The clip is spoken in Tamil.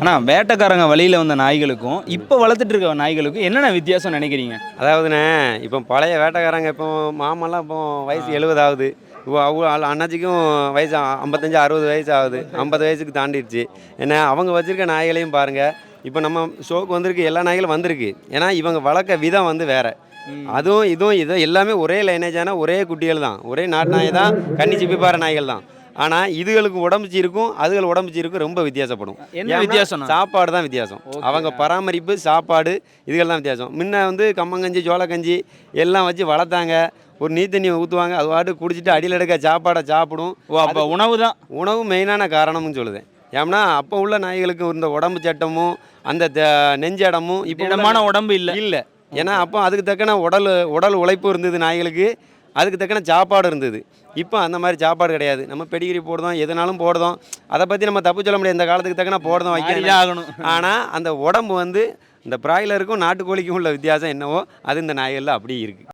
ஆனால் வேட்டைக்காரங்க வழியில் வந்த நாய்களுக்கும் இப்போ வளர்த்துட்டு இருக்க நாய்களுக்கும் என்னென்ன வித்தியாசம் நினைக்கிறீங்க? அதாவதுண்ணே இப்போ பழைய வேட்டைக்காரங்க இப்போ மாமெல்லாம் இப்போ வயசு எழுபது ஆகுது இப்போ அவங்க அண்ணாச்சிக்கும் வயசு ஐம்பத்தஞ்சு அறுபது வயசு ஆகுது. ஐம்பது வயசுக்கு தாண்டிடுச்சு. ஏன்னா அவங்க வச்சிருக்க நாய்களையும் பாருங்கள் இப்போ நம்ம ஷோக்கு வந்திருக்கு எல்லா நாய்களும் வந்திருக்கு. ஏன்னா இவங்க வளர்க்க விதம் வந்து வேற. அதுவும் இதுவும் இது எல்லாமே ஒரே லைனேஜான ஒரே குட்டிகள் தான். ஒரே நாட்டு நாய் தான் கன்னி சிப்பிப்பாற நாய்கள் தான். ஆனால் இதுகளுக்கு உடம்புச்சி இருக்கும் அதுகள் உடம்புச்சி இருக்கும் ரொம்ப வித்தியாசப்படும். என்ன ஏன்னா வித்தியாசம்னா? சாப்பாடு தான் வித்தியாசம். அவங்க பராமரிப்பு சாப்பாடு இதுகள் தான் வித்தியாசம். முன்ன வந்து கம்மங்கஞ்சி சோளக்கஞ்சி எல்லாம் வச்சு வளர்த்தாங்க. ஒரு நீர் தண்ணி ஊற்றுவாங்க அது பாட்டு குடிச்சிட்டு அடியில் எடுக்க சாப்பாடை சாப்பிடும். ஓ அப்போ உணவு தான். உணவு மெயினான காரணம்னு சொல்லுதேன். ஏன்னா அப்போ உள்ள நாய்களுக்கு இருந்த உடம்பு சட்டமும் அந்த த- நெஞ்சடமும் இப்போ இடமான உடம்பு இல்லை. இல்லை. ஏன்னா அப்போ அதுக்கு தக்கன உடல் உடல் உழைப்பு இருந்தது நாய்களுக்கு. அதுக்கு தக்கன சாப்பாடு இருந்தது. இப்போ அந்த மாதிரி சாப்பாடு கிடையாது. நம்ம பெடிகிரி போடுதோம் எதுனாலும் போடுதோம் அதை பற்றி நம்ம தப்பு சொல்ல முடியாது. இந்த காலத்துக்கு தக்கன போடுதோம் வைக்கிறோம் மாறிதான் ஆகணும். ஆனால் அந்த உடம்பு வந்து இந்த பிராய்லருக்கும் நாட்டுக்கோழிக்கும் உள்ள வித்தியாசம் என்னவோ அது இந்த நாய்களில் அப்படியே இருக்குது